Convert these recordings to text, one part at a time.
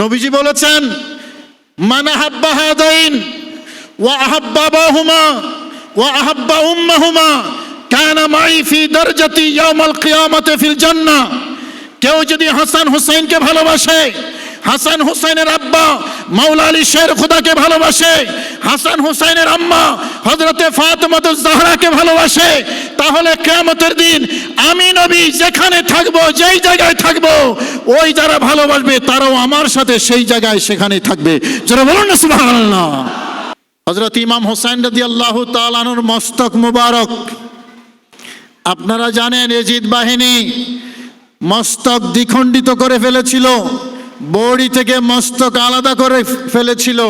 নবীজি বলেছেন, মানা হাব্বা হাদাইন, ওয়া আহাব্বা বাহুমা, ওয়া আহাব্বা উম্মাহুমা, কানা মাই ফি দরজাতি ইয়াউমাল কিয়ামাতি ফিল জান্নাহ। কেউ যদি হাসান হুসাইনকে ভালোবাসে হাসান হুসাইনের আব্বা মাওলা আলী শের খুদাকে ভালোবাসে। হাসান হুসাইনের আম্মা হজরতে ফাতেমাতুজ জাহরাকে ভালোবাসে। তাহলে কিয়ামতের দিন আমি নবী যেখানে থাকব, যেই জায়গায় থাকব, ওই যারা ভালোবাসবে তারাও আমার সাথে সেই জায়গায় সেখানে থাকবে। যারা বলুন না, সুবহানাল্লাহ। হজরত ইমাম হোসেন রদি আল্লাহ তালানুর মস্তক মুবারক। আপনারা জানেন এজিদ বাহিনী মস্তক দ্বিখণ্ডিত করে ফেলেছিল। বড়ি থেকে মস্তক আলাদা করে ফেলেছিল।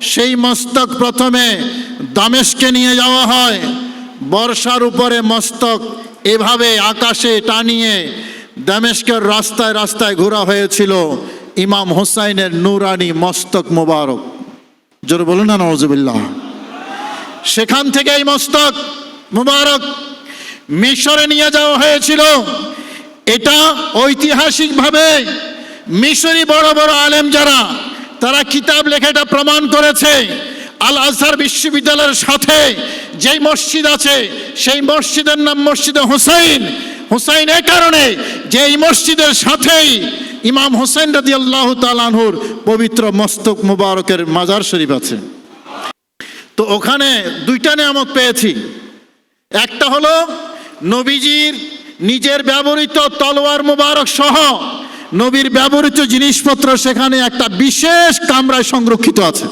সেই মস্তক প্রথমে দামেশকে নিয়ে যাওয়া হয়। বর্ষার উপরে মস্তক এভাবে আকাশে টানিয়ে দামেশকের রাস্তায় রাস্তায় ঘোরা হয়েছিল। ইমাম হোসাইনের নুরানি মস্তক মোবারক। জোর বলুন না নজবিল্লাহ সেখান থেকে এই মস্তক মুবারক মিশরে নিয়ে যাওয়া হয়েছিল। এটা ঐতিহাসিকভাবে মিশরি বড় বড় আলেম যারা, তারা কিতাব লেখাটা প্রমাণ করেছে। আল আজহার বিশ্ববিদ্যালয়ের সাথে যেই মসজিদ আছে, সেই মসজিদের নাম মসজিদে হুসাইন। হুসাইন এ কারণে যে এই মসজিদের সাথেই ইমাম হোসেন রদি আল্লাহ তালানহুর পবিত্র মস্তক মুবারকের মাজার শরীফ আছে। তো ওখানে দুইটা নিয়ামত পেয়েছি। একটা হলো, নবীজির নিজের ব্যবহৃত তলোয়ার মুবারক সহ নবীর ব্যবহৃত জিনিসপত্র সেখানে একটা বিশেষ কামরায় সংরক্ষিত আছে।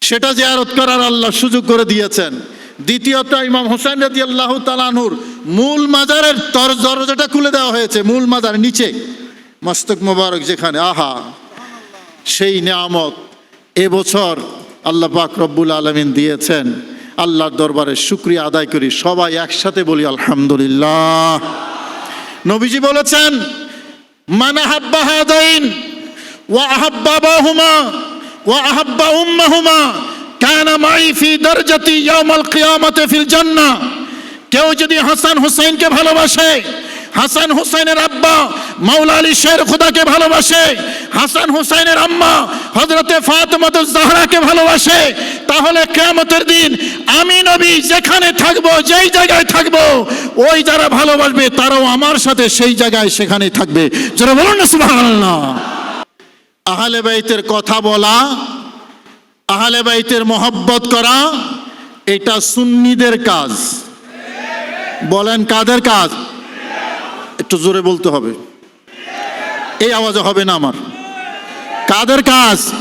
সেটা যে জিয়ারত করার আল্লাহ সুযোগ করে দিয়েছেন। দ্বিতীয়ত ইমাম হোসেন রাজি আল্লাহ তালানহুর মূল মাজারের তর, দরজাটা খুলে দেওয়া হয়েছে, মূল মাজার নিচে। মস্তক মোবারক যেখানে, আহা! সেই নিয়ামত এবছর আল্লাহ পাক রব্বুল আলমিন দিয়েছেন। আল্লাহর দরবারে শুক্রিয়া আদায় করি, সবাই একসাথে বলি, আলহামদুলিল্লাহ। নবীজি বলেছেন, মানা হাব্বা হাদাইন ওয়া আহাব্বা বাহুমা ওয়া আহাব্বা উম্মাহুমা কানা মাই ফি দারজাতি ইয়াউমাল কিয়ামাতি ফিল জান্নাহ। কেউ যদি হাসান হুসাইনকে ভালোবাসে হাসান হুসাইনের আব্বা মাওলা আলী শের খুদাকে ভালোবাসে। হাসান হুসাইনের আম্মা হজরতে ফাতেমাতুজ জাহরাকে ভালোবাসে। তাহলে কিয়ামতের দিন আমি নবী যেখানে থাকব, যেই জায়গায় থাকব, ওই যারা ভালোবাসবে তারাও আমার সাথে সেই জায়গায় সেখানে থাকবে। যারা বলুন না, সুবহানাল্লাহ। আহলে বাইতের কথা বলা, আহলে বাইতের মহব্বত করা, এটা সুন্নিদের কাজ। বলেন কাদের কাজ? একটু জোরে বলতে হবে। এই আওয়াজে হবে না আমার। কাদের কাজ?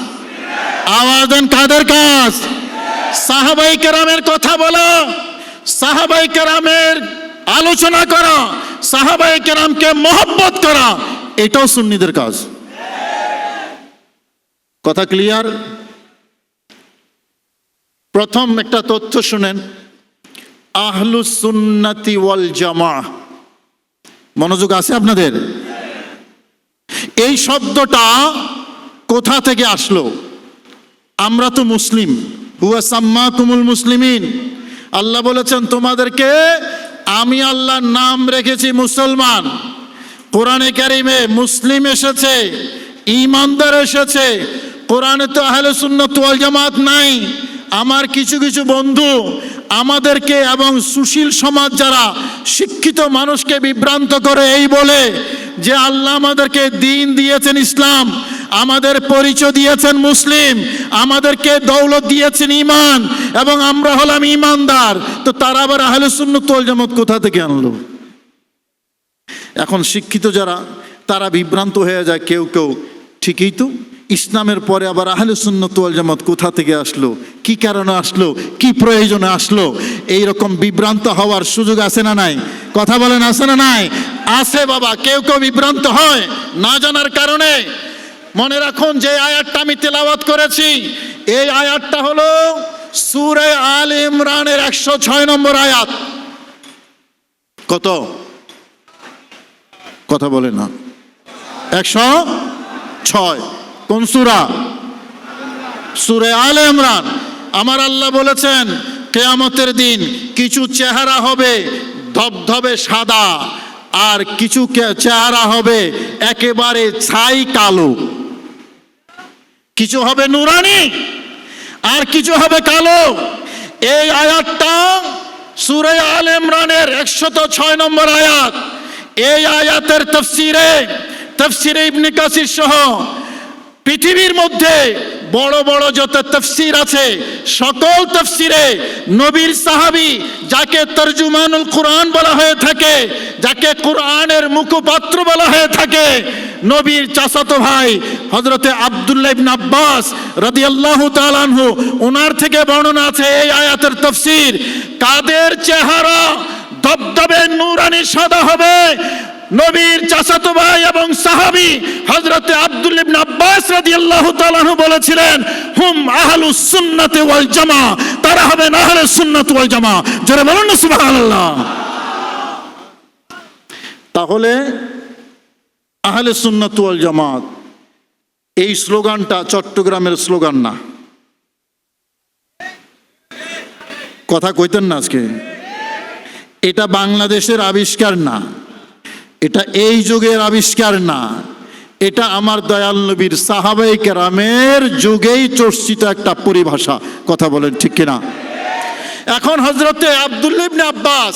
আওয়াজ দেন কাদের কাজ? সাহাবাই কেরামের কথা বলা। সাহাবাই কেরামের আলোচনা করা। সাহাবাই কেরামকে মহব্বত করা। এটাও সুন্নিদের কাজ। কথা ক্লিয়ার? প্রথম একটা তথ্য শুনেন। আহলু সুন্নাতি ওয়াল জামা মনোযোগ আছে আপনাদের? এই শব্দটা কোথা থেকে আসলো? আমরা তো মুসলিম। হুয়া সাম্মা কুমুল মুসলিমিন। আল্লাহ বলেছেন, তোমাদেরকে আমি আল্লাহর নাম রেখেছি মুসলমান। কোরআনে কারিমে মুসলিম এসেছে ইমানদার এসেছে। কোরআনে তো আহলে সুন্নাত ওয়াল জামাত নাই। আমার কিছু কিছু বন্ধু আমাদেরকে এবং সুশীল সমাজ যারা শিক্ষিত মানুষকে বিভ্রান্ত করে এই বলে যে আল্লাহ আমাদেরকে দিন দিয়েছেন ইসলাম, আমাদের পরিচয় দিয়েছেন মুসলিম, আমাদেরকে দৌলত দিয়েছেন ইমান এবং আমরা হলাম ইমানদার তো তারা আবার আহলে সুন্নত ওয়াল জামাত কোথা থেকে আনলো? এখন শিক্ষিত যারা, তারা বিভ্রান্ত হয়ে যায় কেউ কেউ। ঠিকই তো? ইসলামের পরে আবার আহলে সুন্নত ওয়াল জামাত কোথা থেকে আসলো? কি কারণে আসলো? কি প্রয়োজনে আসলো? এই রকম বিভ্রান্ত হওয়ার সুযোগ আছে না নাই? কথা বলেন, আছে না নাই? আছে বাবা, কেউ কেউ বিভ্রান্ত হয় না জানার কারণে। মনে রাখুন, যে আয়াতটা আমি তেলাওয়াত করেছি, এই আয়াতটা হলো সুরে আল ইমরানের একশো ছয় নম্বর আয়াত। কত? কথা বলে না। একশো ছয়। কোন সুরা? সুরে আলে ইমরান। আমার আল্লাহ বলেছেন, কেয়ামতের দিন কিছু চেহারা হবে ধবধবে সাদা, আর কিছু চেহারা হবে একেবারে ছাই কালো। কিছু হবে নুরানি, আর কিছু হবে কালো। এই আয়াতটা সুরে আল ইমরানের একশত ছয় নম্বর আয়াত। এই আয়াতের তফসিরে তফসিরে ইবনে কাসির সহ পৃথিবীর মধ্যে বড় বড় যত তফসির আছে, সকল তফসিরে নবীর সাহাবি যাকে তর্জুমানুল কোরআন বলা হয়ে থাকে, যাকে কোরআনের মুখপাত্র বলা হয়ে থাকে, নবীর চাচাতো ভাই হজরতে আব্দুল্লাহ ইবনে আব্বাস রাদিয়াল্লাহু তাআলা আনহু ওনার থেকে বর্ণনা আছে এই আয়াতের তফসির, কাদের চেহারা দবদবে নূরানি সাদা হবে নবীর চাচাতো ভাই এবং সাহাবি হযরতে আব্দুল ইবনে আব্বাস রাদিয়াল্লাহু তাআলা বলেছিলেন, হুম আহলুস সুন্নাতি ওয়াল জামা, তারা হবে আহলুস সুন্নাত ওয়াল জামা। জোরে বলুন না, সুবহানাল্লাহ। তাহলে আহলে সুন্নাত ওয়াল জামাত এই স্লোগানটা চট্টগ্রামের স্লোগান না। কথা কইতেন না আজকে। এটা বাংলাদেশের আবিষ্কার না। এটা এই যুগের আবিষ্কার না। এটা আমার দয়াল নবীর সাহাবাই কেরামের যুগেই চর্চিত একটা পরিভাষা। কথা বলেন ঠিক কিনা? এখন হজরতে আবদুল্লিবনে আব্বাস,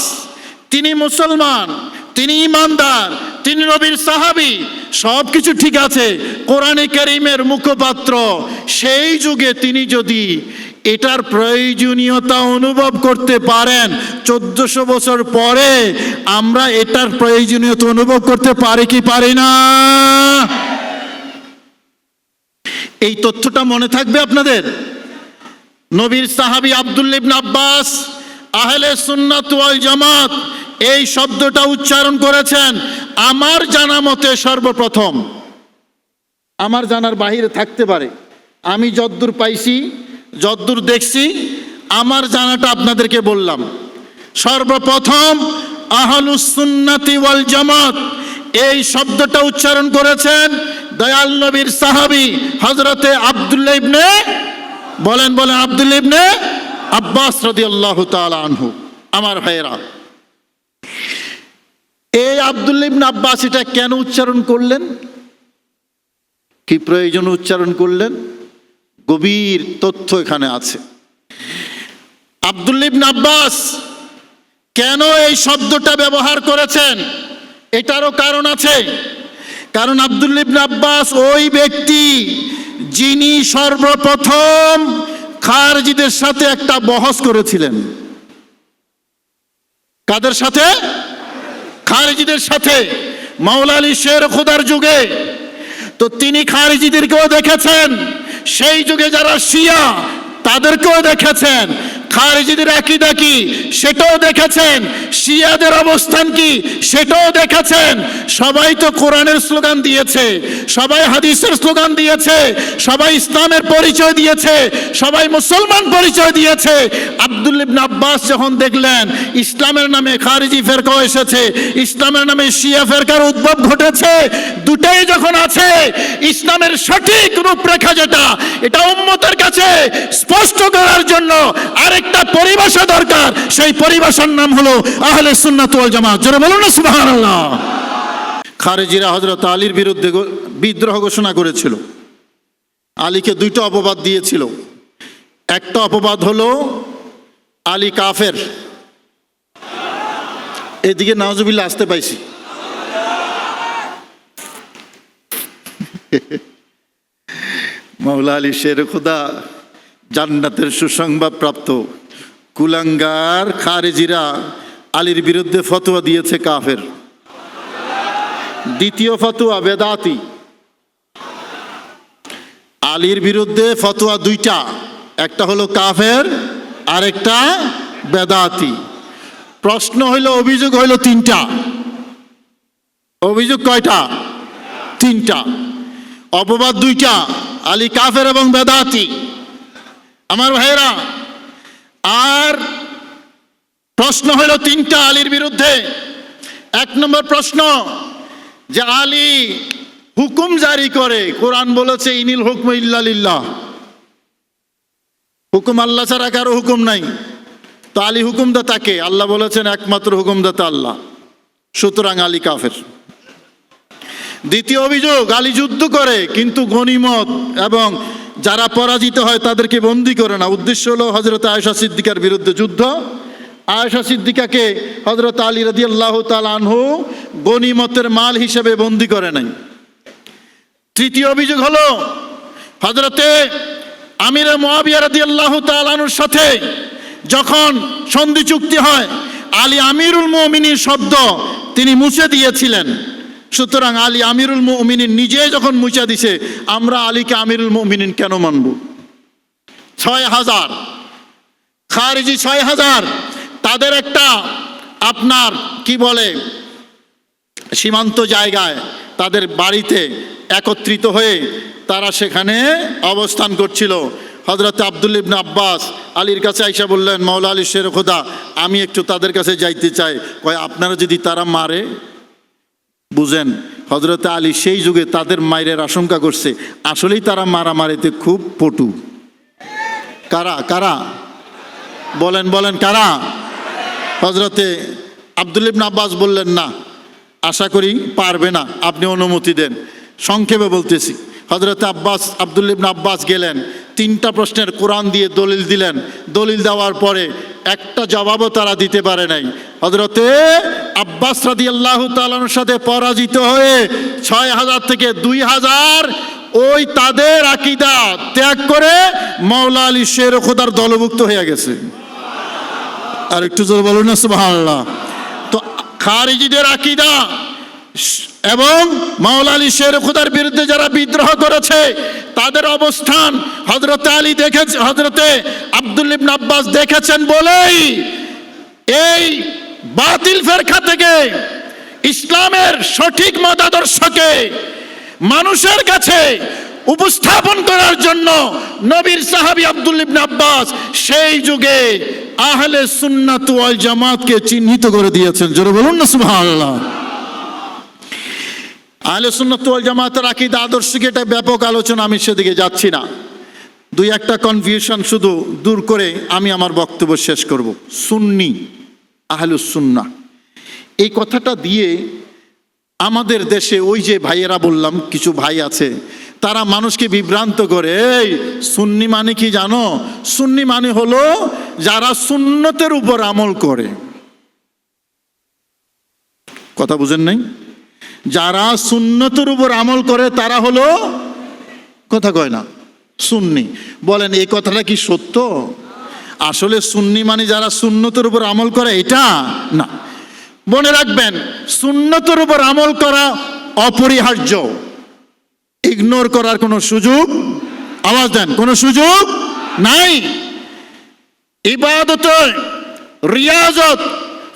তিনি মুসলমান, তিনি ইমানদার, তিনি নবীর সাহাবি সব কিছু ঠিক আছে, কোরআনে করিমের মুখপাত্র। সেই যুগে তিনি যদি এটার প্রয়োজনীয়তা অনুভব করতে পারেন চোদ্দশো বছর পরে আমরা এটার প্রয়োজনীয়তা অনুভব করতে পারি কি পারি না? এই তথ্যটা মনে থাকবে আপনাদের? নবীর সাহাবি আবদুল্লিবন আব্বাস, আহলে সুন্নাত ওয়াল জামাত এই শব্দটা উচ্চারণ করেছেন, আমার জানা মতে সর্বপ্রথম। আমার জানার বাহিরে থাকতে পারে। আমি যদ্দূর পাইছি, যদ্দূর দেখছি, আমার জানাটা আপনাদেরকে বললাম। সর্বপ্রথম আহলুস সুন্নাতি ওয়াল জামাত এই শব্দটা উচ্চারণ করেছেন দয়াল নবীর সাহাবী হজরতে আব্দুল্লাহ ইবনে বলেন বলেন, আব্দুল্লাহ ইবনে আব্বাস রাদিয়াল্লাহু তাআলা আনহু, আমার ভাইয়েরা। এই আব্দুল্লাহ ইবনে আব্বাস এটা কেন উচ্চারণ করলেন? কি প্রয়োজন উচ্চারণ করলেন? গভীর তথ্য এখানে আছে। আব্দুল্লাহ ইবনে আব্বাস কেন এই শব্দটা ব্যবহার করেছেন? এটারও কারণ আছে। কারণ আব্দুল্লাহ ইবনে আব্বাস ওই ব্যক্তি যিনি সর্বপ্রথম খারজিদের সাথে একটা বহস করেছিলেন। কাদের সাথে? খারিজিদের সাথে। মাওলা আলী শের খোদার যুগে। তো তিনি খারিজিদেরকেও দেখেছেন। সেই যুগে যারা শিয়া, তাদেরকেও দেখেছেন। খারিজিদের আকিদা কি? সেটাও দেখেছেন। শিয়াদের অবস্থান কি? সেটাও দেখেছেন। সবাই তো কোরআনের স্লোগান দিয়েছে। সবাই হাদিসের স্লোগান দিয়েছে। সবাই ইসলামের পরিচয় দিয়েছে। সবাই মুসলমান পরিচয় দিয়েছে। আব্দুল ইবনে আব্বাস যখন দেখলেন, ইসলামের নামে খারিজি ফেরকা এসেছে, ইসলামের নামে শিয়া ফেরকার উদ্ভব ঘটেছে, দুটাই যখন আছে, ইসলামের সঠিক রূপরেখা যেটা, এটা উম্মতের কাছে স্পষ্ট করার জন্য আরেকটা পরিভাষা দরকার, সেই পরিভাষার নাম হলো আহলে সুন্নাত ওয়াল জামাত। জোরে বলুন না, সুবহানাল্লাহ। খারেজিরা হযরত আলীর বিরুদ্ধে বিদ্রোহ ঘোষণা করেছিল। আলীকে দুইটা অপবাদ দিয়েছিল। একটা অপবাদ হলো, আলী কাফের। এদিকে নওয়াজুবিল্লাহ আসতে পাইছি। মাওলা আলী শের খুদা জান্নাতের সুসংবাদ প্রাপ্ত। কুলাঙ্গার খারেজিরা আলীর বিরুদ্ধে ফতোয়া দিয়েছে কাফের। দ্বিতীয় ফতোয়া বেদাতি। আলীর বিরুদ্ধে ফতোয়া দুইটা, একটা হলো কাফের, আরেকটা বেদাতি। প্রশ্ন হইল, অভিযোগ হইল তিনটা। অভিযোগ কয়টা? তিনটা। অপবাদ দুইটা, আলী কাফের এবং বেদাতি। আমার ভাইয়েরা, আর প্রশ্ন হইল তিনটা আলীর বিরুদ্ধে। এক নম্বর প্রশ্ন, যে আলী হুকুম জারি করে, কোরআন বলেছে, ইনিল হুকম ইল্লালিল্লাহ হুকুম আল্লাহ ছাড়া কারও হুকুম নাই। তো আলী হুকুমদাতা কে? আল্লাহ বলেছেন, একমাত্র হুকুমদাতা আল্লাহ। সুতরাং আলী কাফের। দ্বিতীয় অভিযোগ, আলী যুদ্ধ করে, কিন্তু গনিমত এবং যারা পরাজিত হয় তাদেরকে বন্দি করে না উদ্দেশ্য হলো হজরত আয়েশা সিদ্দিকার বিরুদ্ধে যুদ্ধ। আয়েশা সিদ্দিকাকে হজরত আলী রাজি আল্লাহ আনহু গনিমতের মাল হিসেবে বন্দি করে নাই। তৃতীয় অভিযোগ হলো হজরতে আমির মহাবিয়া রাদি আল্লাহ তালানুর সাথে যখন সন্ধি চুক্তি হয়, আলী আমিরুল মমিনীর শব্দ তিনি মুছে দিয়েছিলেন। সুতরাং আলী আমিরুল মমিনিন নিজে যখন মুছে দিছে, আমরা আলীকে আমিরুল মমিনিন কেন মানব? ছয় হাজার। খারিজি ছয় হাজার। তাদের একটা আপনার, কি বলে, সীমান্ত জায়গায় তাদের বাড়িতে একত্রিত হয়ে তারা সেখানে অবস্থান করছিল। হজরত আবদুল ইবনে আব্বাস আলীর কাছে আইসা বললেন মৌলা আলী শের খোদা, আমি একটু তাদের কাছে যাইতে চাই। কয়, আপনারা যদি তারা মারে বুঝেন হজরত আলী সেই যুগে তাদের মায়ের আশঙ্কা করছে, আসলেই তারা মারামারিতে খুব পটু। কারা কারা? বলেন বলেন, কারা? হজরতে আবদুল ইবনে আব্বাস বললেন, না, আশা করি পারবে না, আপনি অনুমতি দেন। সংক্ষেপে বলতেছি হজরত আব্বাস, আবদুল ইবনে আব্বাস গেলেন, তিনটা প্রশ্নের কোরআন দিয়ে দলিল দিলেন। দলিল দেওয়ার পরে একটা জবাবও তারা দিতে পারে নাই। হজরতে আব্বাস রাদি আল্লাহ তালানোর সাথে পরাজিত হয়ে ছয় হাজার থেকে দুই হাজার ওই তাদের আকিদা ত্যাগ করে মৌলা আলী শের খোদার দলভুক্ত হয়ে গেছে। আর একটু জোর বলুন না সুবাহ তো খারিজিদের আকিদা এবং মাওলা আলী শের খুদার বিরুদ্ধে যারা বিদ্রোহ করেছে, তাদের অবস্থান হজরতে আলী দেখেছে হজরতে আব্দুল ইবনে আব্বাস দেখেছেন বলেই এই বাতিল ফেরখা থেকে ইসলামের সঠিক মতাদর্শকে মানুষের কাছে উপস্থাপন করার জন্য নবীর সাহাবী আব্দুল ইবনে আব্বাস সেই যুগে আহলে সুন্নাত ওয়াল জামাতকে চিহ্নিত করে দিয়েছেন। জোরে বলুন না সুবহানাল্লাহ। আহলে সুন্নাত ওয়াল জামাতের আকীদা আদর্শকে, এটা ব্যাপক আলোচনা, আমি সেদিকে যাচ্ছি না। দুই একটা কনফিউশন শুধু দূর করে আমি আমার বক্তব্য শেষ করব। সুন্নি আহলুস সুন্নাহ। এই কথাটা দিয়ে আমাদের দেশে ওই যে ভাইয়েরা বললাম, কিছু ভাই আছে, তারা মানুষকে বিভ্রান্ত করে, এই, সুন্নি মানে কি জানো? সুন্নি মানে হলো যারা সুন্নতের উপর আমল করে। কথা বুঝেন নাই? যারা সুন্নতের উপর আমল করে, তারা হলো কথা কয় না, সুন্নি। বলেন, এই কথাটা কি সত্য? আসলে সুন্নি মানে যারা সুন্নতের উপর আমল করে, এটা না। মনে রাখবেন, সুন্নতের উপর আমল করা অপরিহার্য। ইগনোর করার কোনো সুযোগ, আওয়াজ দেন, কোনো সুযোগ নাই। ইবাদত রিয়াজত,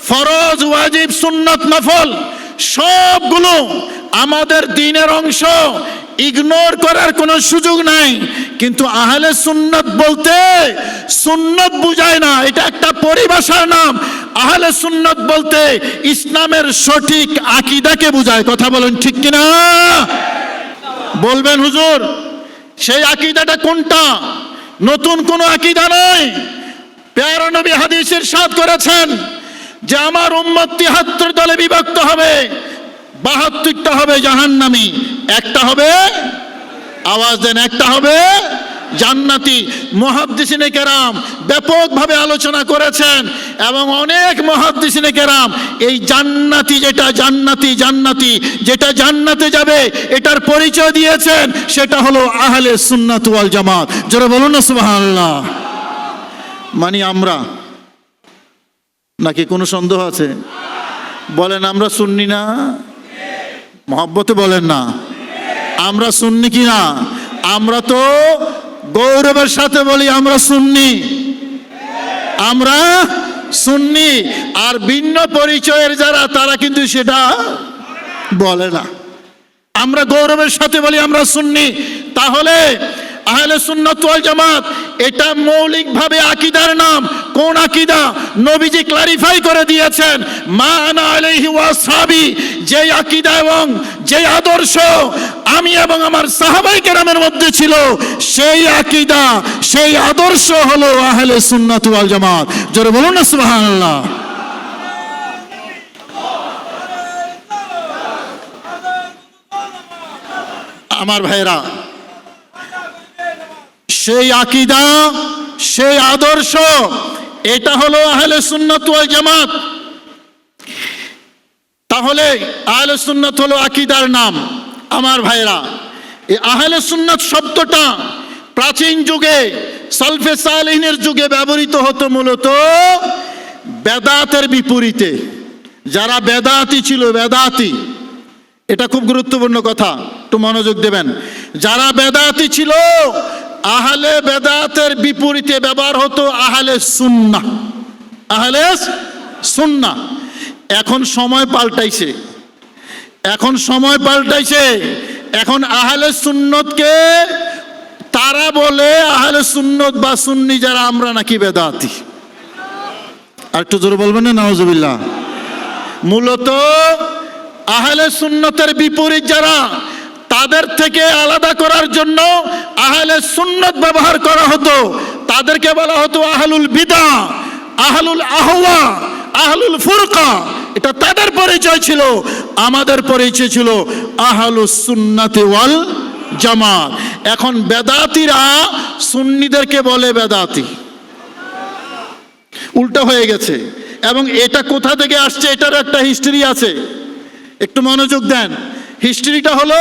ফরজ, ওয়াজিব, সুন্নত, নফল সবগুলো আমাদের দিনের অংশ ইগনোর করার কোনো সুযোগ নাই। কিন্তু আহলে সুন্নত বলতে সুন্নত বুঝায় না, এটা একটা পরিভাষার নাম। আহলে সুন্নত বলতে ইসলামের সঠিক আকিদাকে বুঝায়। কথা বলেন ঠিক কিনা? বলবেন হুজুর, সেই আকিদাটা কোনটা? নতুন কোনো আকিদা নয় পেয়ারা নবী হাদিসের সাথ করেছেন যে আমার উম্মত তিহাত্তর দলে বিভক্ত হবে, বাহাত্তরটা হবে জাহান্নামি, একটা হবে আওয়াজ দেন, একটা হবে জান্নাতি। মহাদ্দিসিনে কেরাম ব্যাপকভাবে আলোচনা করেছেন এবং অনেক মহাদ্দিসিনে কেরাম এই জান্নাতি যেটা জান্নাতি জান্নাতি, যেটা জান্নাতে যাবে, এটার পরিচয় দিয়েছেন, সেটা হলো আহলে সুন্নাত জামাত। যারা বলুন না সুবহানাল্লাহ। মানে আমরা নাকি কোনো সন্দেহ আছে? বলেন, আমরা শুননি না? মহব্বতে বলেন না। আমরা শুননি কি না? আমরা তো গৌরবের সাথে বলি আমরা শুননি আমরা শুননি আর ভিন্ন পরিচয়ের যারা, তারা কিন্তু সেটা বলে না। আমরা গৌরবের সাথে বলি আমরা শুননি তাহলে আহলে সুন্নত ওয়াল জামাত, এটা মৌলিকভাবে আকিদার নাম। কোন আকিদা? নবীজি ক্লারিফাই করে দিয়েছেন, মা আনা আলাইহি ওয়া সাহাবি যে আকিদা এবং যে আদর্শ আমি এবং আমার সাহাবাই কেরামের মধ্যে ছিল, সেই আকিদা, সেই আদর্শ হলো আহলে সুন্নাত ওয়াল জামাত। জোরে বলুন না, সুবহানাল্লাহ। আমার ভাইরা সেই আকিদা, সেই আদর্শ, এটা হলো আহলে সুন্নত ওয়াল জামাত। তাহলে আহলে সুন্নত হলো আকিদার নাম, আমার ভাইরা এই আহলে সুন্নত শব্দটা প্রাচীন যুগে, সালফে সালিনের যুগে ব্যবহৃত হতো মূলত বেদাতের বিপরীতে। যারা বেদাতি ছিল, বেদাতি, এটা খুব গুরুত্বপূর্ণ কথা, একটু মনোযোগ দেবেন। যারা বেদাতি ছিল আহলে বেদাতের বিপরীতে ব্যবহার হতো আহলে সুন্না আহলে সুন্না এখন সময় পাল্টাইছে। এখন সময় পাল্টাইছে। এখন আহলে সুন্নতকে তারা বলে আহলে সুন্নত বা সুন্নি যারা, আমরা নাকি বেদাতি। আর একটু জোরে বলবেন না নওয়াজবিল্লাহ মূলত আহলে সুন্নতের বিপরীত যারা তাদের থেকে আলাদা করার জন্য আহলে সুন্নত ব্যবহার করা হতো। তাদেরকে বলা হতো আহলুল বিদা আহলুল আহওয়া, আহলুল ফুরকা। এটা তাদের পরিচয় ছিল। আমাদের পরিচয় ছিল আহলুস সুন্নাতি ওয়াল জামা এখন বেদাতিরা সুন্নিদেরকে বলে বেদাতি। উল্টা হয়ে গেছে। এবং এটা কোথা থেকে আসছে এটার একটা হিস্ট্রি আছে। একটু মনোযোগ দেন। হিস্ট্রিটা হলো,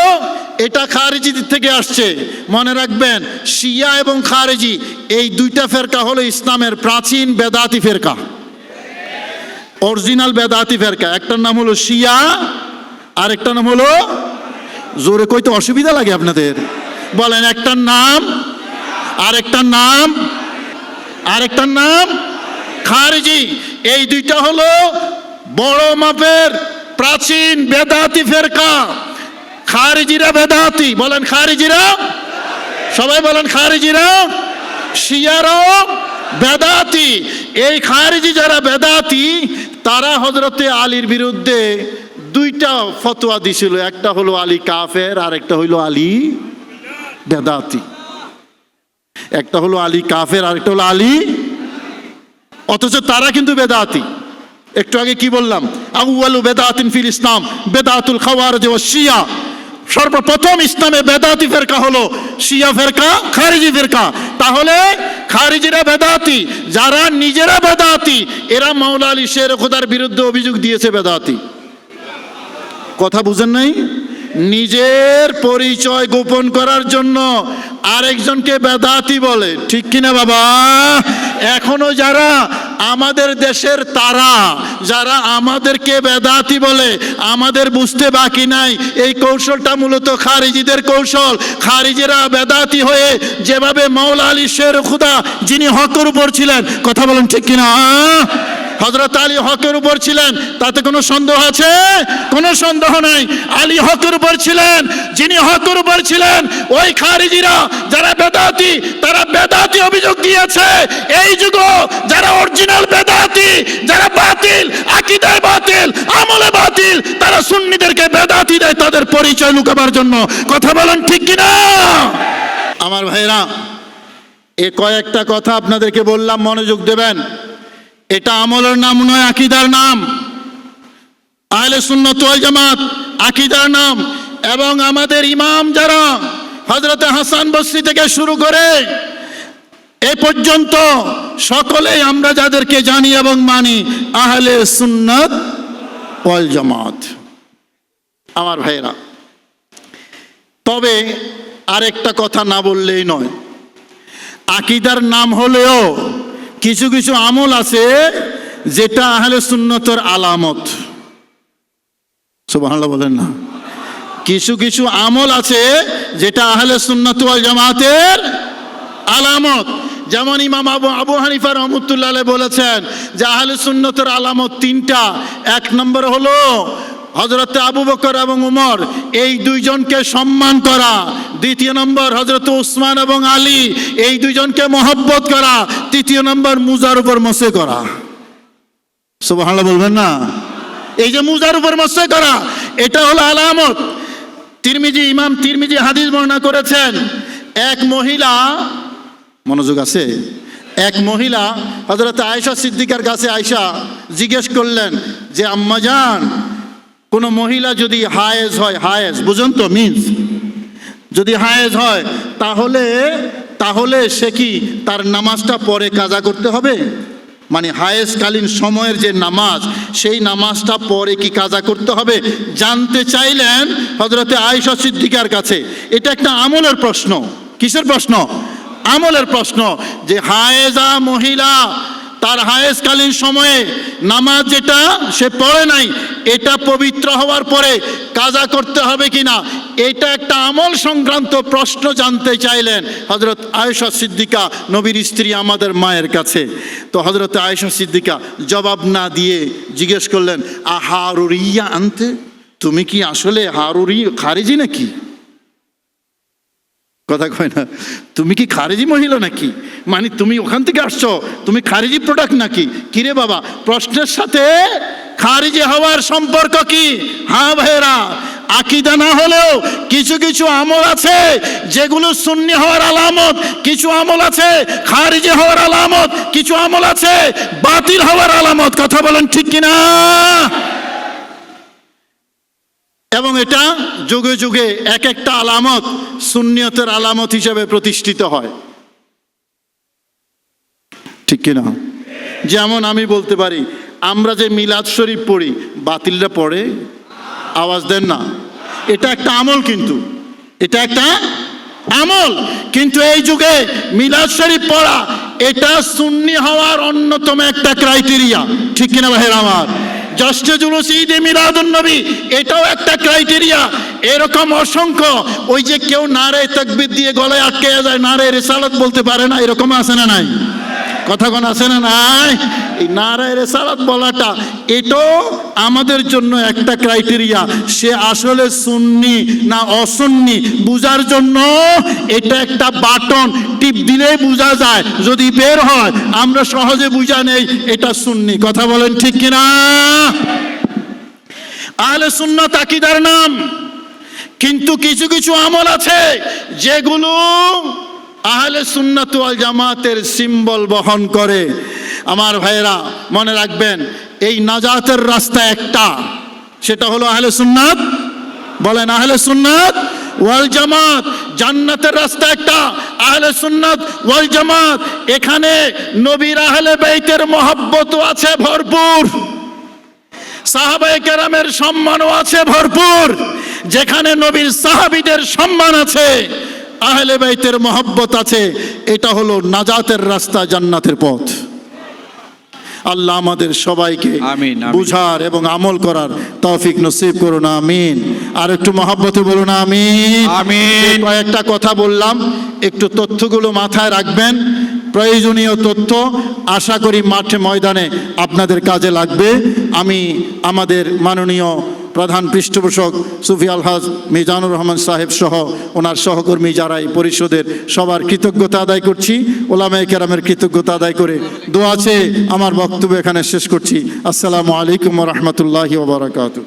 এটা খারেজি থেকে আসছে। মনে রাখবেন, শিয়া এবং খারেজি, এই দুইটা ফেরকা হলো ইসলামের প্রাচীন বেদাতি ফেরকা। অরিজিনাল বেদাতি ফেরকা। একটার নাম হলো শিয়া আর একটা নাম হলো, জোরে কইতে অসুবিধা লাগে আপনাদের। বলেন, একটার নাম, আরেকটার নাম আরেকটার নাম, খারিজি। এই দুইটা হলো বড় মাপের প্রাচীন বেদাতি ফেরকা। খারিজিরা বেদাতি বলেন খারিজিরা? সবাই বলেন খারিজিরা? শিয়ারাও বেদাতি এই খারিজি যারা বেদাতি তারা হজরতে আলীর বিরুদ্ধে দুইটা ফতোয়া দিছিল। একটা হলো আলী কাফের আর একটা হইল আলী বেদাতি একটা হলো আলী কাফের আর একটা হলো আলী। অথচ তারা কিন্তু বেদাতি একটু আগে কি বললাম? আউয়ালু বেদাতিন ফিল ইসলাম বেদাতুল খাওয়ারজ ও শিয়া। সর্বপ্রথম ইসলামে বেদাতি ফেরকা হলো শিয়া ফেরকা, খারিজি ফেরকা। তাহলে খারিজিরা বেদাতি, যারা নিজেরা বেদাতি, এরা মাওলা আলী শের খোদার বিরুদ্ধে অভিযোগ দিয়েছে বেদাতি। কথা বুঝেন নাই? নিজের পরিচয় গোপন করার জন্য আরেকজনকে বেদাতি বলে। ঠিক কিনা বাবা? এখনও যারা আমাদের দেশের তারা, যারা আমাদেরকে বেদাতি বলে, আমাদের বুঝতে বাকি নাই। এই কৌশলটা মূলত খারিজিদের কৌশল। খারিজিরা বেদাতি হয়ে যেভাবে মাওলা আলী শের খুদা, যিনি হকের উপর ছিলেন, কথা বলেন ঠিক কিনা? হজরত আলী হকের উপর ছিলেন, তাতে কোনো সন্দেহ আছে? কোনো সন্দেহ নাই। আলী হকের উপর ছিলেন, যিনি হকের উপর ছিলেন, ওই খারিজিরা যারা বেদাতি, তারা বেদাতি অভিযোগ দিয়েছে এই যুগ যারা অরিজিনাল বেদাতি, যারা বাতিল, আকিদায় বাতিল, আমলে বাতিল, তারা সুন্নিদেরকে বেদাতি দেয়, তাদের পরিচয় লুকাবার জন্য। কথা বলেন ঠিক কিনা? আমার ভাইরা এ কয়েকটা কথা আপনাদেরকে বললাম, মনোযোগ দেবেন। এটা আমলের নাম নয়, আকিদার নাম। আহলে সুন্নত জামাত, আকিদার নাম। এবং আমাদের ইমাম যারা হজরত হাসান বসরি থেকে শুরু করে এ পর্যন্ত সকলেই আমরা যাদেরকে জানি এবং মানি, আহলে সুন্নত ওয়াল জামাত। আমার ভাইরা তবে আরেকটা কথা না বললেই নয়। আকিদার নাম হলেও কিছু কিছু আমল আছে যেটা আহলে সুন্নতর আলামত। সুবহানাল্লাহ বলেন না। কিছু কিছু আমল আছে যেটা আহলে সুন্নত ওয়াল জামাতের আলামত। যেমন ইমাম আবু আবু হানিফা রহমতুল্লাহ বলেছেন যে আহলে সুন্নতের আলামত তিনটা। এক নম্বর হলো হজরত আবু বকর এবং উমর, এই দুইজনকে সম্মান করা। দ্বিতীয় নম্বর হজরত উসমান এবং আলী, এই দুইজনকে মহব্বত করা। তৃতীয় নম্বর মুজার উপর মসে করা। সুবহানাল্লাহ বলবেন না? এই যে মুজার উপর মসে করা, এটা হলো আলামত। তিরমিজি ইমাম তিরমিজি হাদিস বর্ণনা করেছেন, এক মহিলা মনোযোগ আছে? এক মহিলা হজরত আয়েশা সিদ্দিকার কাছে আয়েশা জিজ্ঞেস করলেন যে আম্মাজান কোনো মহিলা যদি হায়েজ হয়, হায়েজ, বুঝুন তো মিন্স যদি হায়েজ হয়, তাহলে তাহলে সে কি তার নামাজটা পরে কাজা করতে হবে? মানে হায়েজকালীন সময়ের যে নামাজ, সেই নামাজটা পরে কি কাজা করতে হবে? জানতে চাইলেন হজরতে আয়েশা সিদ্দিকার কাছে। এটা একটা আমলের প্রশ্ন। কিসের প্রশ্ন? আমলের প্রশ্ন যে হায়েজা মহিলা, তার হায়েজকালীন সময়ে নামাজ যেটা সে পড়ে নাই, এটা পবিত্র হওয়ার পরে কাজা করতে হবে কিনা, এটা একটা আমল সংক্রান্ত প্রশ্ন জানতে চাইলেন হজরত আয়েশা সিদ্দিকা, নবীর স্ত্রী আমাদের মায়ের কাছে। তো হজরত আয়েশা সিদ্দিকা জবাব না দিয়ে জিজ্ঞেস করলেন, আ হারুরিয়া আনতে? তুমি কি আসলে হারুরি, খারিজি নাকি? কথা কয় না, তুমি কি খারেজি মহিলা নাকি? মানে তুমি ওখান থেকে আসছো, তুমি খারিজি প্রোডাক্ট নাকি? কিরে বাবা, প্রশ্নের সাথে খারিজি হওয়ার সম্পর্ক কি? হ্যাঁ ভাইরা আকিদা না হলেও কিছু কিছু আমল আছে যেগুলো শূন্য হওয়ার আলামত, কিছু আমল আছে খারিজে হওয়ার আলামত, কিছু আমল আছে বাতিল হওয়ার আলামত। কথা বলেন ঠিক কিনা? এবং এটা যুগে যুগে এক একটা আলামত সুন্নিয়তের আলামত হিসেবে প্রতিষ্ঠিত হয়। ঠিক কিনা? যেমন আমি বলতে পারি, আমরা যে মিলাদ শরীফ পড়ি, বাতিলরা পড়ে? আওয়াজ দেন না। এটা একটা আমল কিন্তু। এটা একটা আমল। কিন্তু এই যুগে মিলাদ শরীফ পড়া, এটা সুন্নি হওয়ার অন্যতম একটা ক্রাইটেরিয়া। ঠিক কিনা ভাইয়ের আমার? জশ্নে জুলুস ঈদ মিলাদুন নবী, এটাও একটা ক্রাইটেরিয়া। এরকম অসংখ্য, ওই যে কেউ নারে তকবির দিয়ে গলায় আটকে যায়, নারে রেসালত বলতে পারে না, এরকম আসে না নাই? কথা কোন আছে না নাই? এই নারায় রেসালাত বলাটা এটাও আমাদের জন্য একটা ক্রাইটেরিয়া। সে আসলে সুন্নি না অসুন্নি, বুঝার জন্য এটা একটা বাটন। টিপ দিলেই বোঝা যায়, যদি বের হয়, আমরা সহজে বুঝা নেই, এটা সুন্নি। কথা বলেন ঠিক কিনা? আহলে সুন্নাত তাকিদার নাম। কিন্তু কিছু কিছু আমল আছে, যেগুলো আহলে সুন্নাত ওয়াল জামাতের সিম্বল বহন করে। আমার ভাইয়েরা, মনে রাখবেন, এই নাজাতের রাস্তা একটা। সেটা হলো আহলে সুন্নাত। বলেন, আহলে সুন্নাত ওয়াল জামাত, জান্নাতের রাস্তা একটা। আহলে সুন্নাত ওয়াল জামাত, এখানে নবীর আহলে বাইতের মহব্বত আছে ভরপুর। সাহাবায়ে কেরামের সম্মানও আছে ভরপুর। যেখানে নবীর সাহাবিদের সম্মান আছে। আহলে বাইতের মহব্বত আছে এটা হলো নাজাতের রাস্তা জান্নাতের পথ। আল্লাহ আমাদের সবাইকে। বুঝার এবং আমল করার তৌফিক নসিব করুন আমিন। আর একটু মহব্বতে বলুন আমিন। আমিন। কয়েকটা কথা বললাম একটু তথ্যগুলো মাথায় রাখবেন। প্রয়োজনীয় তথ্য আশা করি মাঠে ময়দানে আপনাদের কাজে লাগবে। আমি আমাদের মাননীয় প্রধান পৃষ্ঠপোষক সুফি আলহাজ মিজানুর রহমান সাহেব সহ ওনার সহকর্মী যারা এই পরিষদের সবার কৃতজ্ঞতা আদায় করছি, ওলামায়ে কেরামের কৃতজ্ঞতা আদায় করে দোয়া আছে আমার বক্তব্য এখানে শেষ করছি। আসসালামু আলাইকুম রহমতুল্লাহি ওবরাকাতু